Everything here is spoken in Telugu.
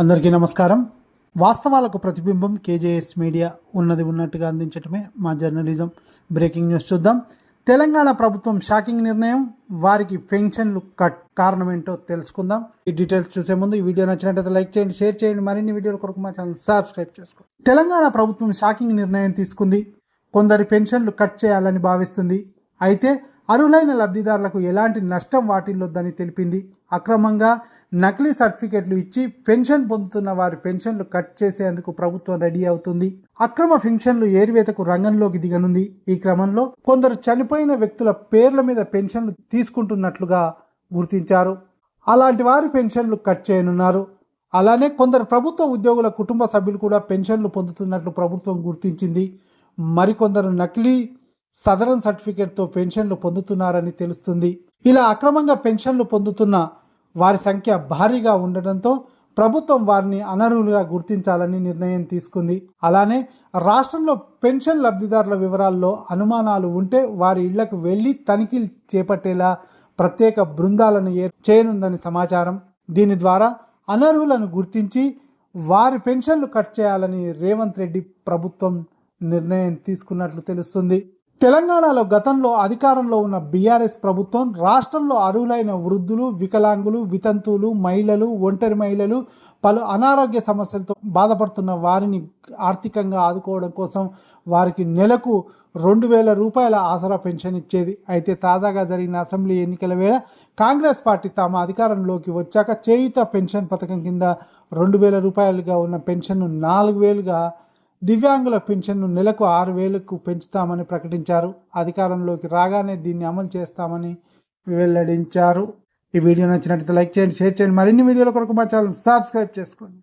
అందరికీ నమస్కారం. వాస్తవాలకు ప్రతిబింబం కేజేఎస్ మీడియా ఉన్నది ఉన్నట్టుగా అందించటమే మా జర్నలిజం. బ్రేకింగ్ న్యూస్ చూద్దాం. తెలంగాణ ప్రభుత్వం షాకింగ్ నిర్ణయం. వారికి పెన్షన్లు కట్ కారణం ఏంటో తెలుసుకుందాం. ఈ డీటెయిల్స్ చూసే ముందు ఈ వీడియో నచ్చినట్లయితే లైక్ చేయండి షేర్ చేయండి. మరిన్ని వీడియోల కొరకు మా ఛానల్ సబ్స్క్రైబ్ చేసుకోండి తెలంగాణ ప్రభుత్వం షాకింగ్ నిర్ణయం తీసుకుంది. కొందరి పెన్షన్లు కట్ చేయాలని భావిస్తుంది. అయితే అర్హులైన లబ్ధిదారులకు ఎలాంటి నష్టం వాటిల్లొద్దని తెలిపింది. అక్రమంగా నకిలీ సర్టిఫికెట్లు ఇచ్చి పెన్షన్ పొందుతున్న వారి పెన్షన్లు కట్ చేసేందుకు ప్రభుత్వం రెడీ అవుతుంది. అక్రమ పెన్షన్లు ఏరివేతకు రంగంలోకి దిగనుంది. ఈ క్రమంలో కొందరు చనిపోయిన వ్యక్తుల పేర్ల మీద పెన్షన్లు తీసుకుంటున్నట్లుగా గుర్తించారు. అలాంటి వారి పెన్షన్లు కట్ చేయనున్నారు. అలానే కొందరు ప్రభుత్వ ఉద్యోగుల కుటుంబ సభ్యులు కూడా పెన్షన్లు పొందుతున్నట్లు ప్రభుత్వం గుర్తించింది. మరికొందరు నకిలీ సదరన్ సర్టిఫికేట్తో పెన్షన్లు పొందుతున్నారని తెలుస్తుంది. ఇలా అక్రమంగా పెన్షన్లు పొందుతున్న వారి సంఖ్య భారీగా ఉండడంతో ప్రభుత్వం వారిని అనర్హులుగా గుర్తించాలని నిర్ణయం తీసుకుంది. అలానే రాష్ట్రంలో పెన్షన్ లబ్ధిదారుల వివరాల్లో అనుమానాలు ఉంటే వారి ఇళ్ళకు వెళ్ళి తనిఖీలు చేపట్టేలా ప్రత్యేక బృందాలను ఏ చేయనుందని సమాచారం. దీని ద్వారా అనర్హులను గుర్తించి వారి పెన్షన్లు కట్ చేయాలని రేవంత్ రెడ్డి ప్రభుత్వం నిర్ణయం తీసుకున్నట్లు తెలుస్తుంది. తెలంగాణలో గతంలో అధికారంలో ఉన్న బీఆర్ఎస్ ప్రభుత్వం రాష్ట్రంలో అర్హులైన వృద్ధులు వికలాంగులు వితంతువులు మహిళలు ఒంటరి మహిళలు పలు అనారోగ్య సమస్యలతో బాధపడుతున్న వారిని ఆర్థికంగా ఆదుకోవడం కోసం వారికి నెలకు రెండు వేల రూపాయల ఆసరా పెన్షన్ ఇచ్చేది. అయితే తాజాగా జరిగిన అసెంబ్లీ ఎన్నికల వేళ కాంగ్రెస్ పార్టీ తమ అధికారంలోకి వచ్చాక చేయుత పెన్షన్ పథకం కింద రెండు వేల రూపాయలుగా ఉన్న పెన్షన్ను నాలుగు వేలుగా దివ్యాంగుల పెన్షన్ను నెలకు ఆరు వేలకు పెంచుతామని ప్రకటించారు. అధికారంలోకి రాగానే దీన్ని అమలు చేస్తామని వెల్లడించారు. ఈ వీడియో నచ్చినట్లయితే లైక్ చేయండి షేర్ చేయండి. మరిన్ని వీడియోల కొరకు మా ఛానల్ సబ్స్క్రైబ్ చేసుకోండి.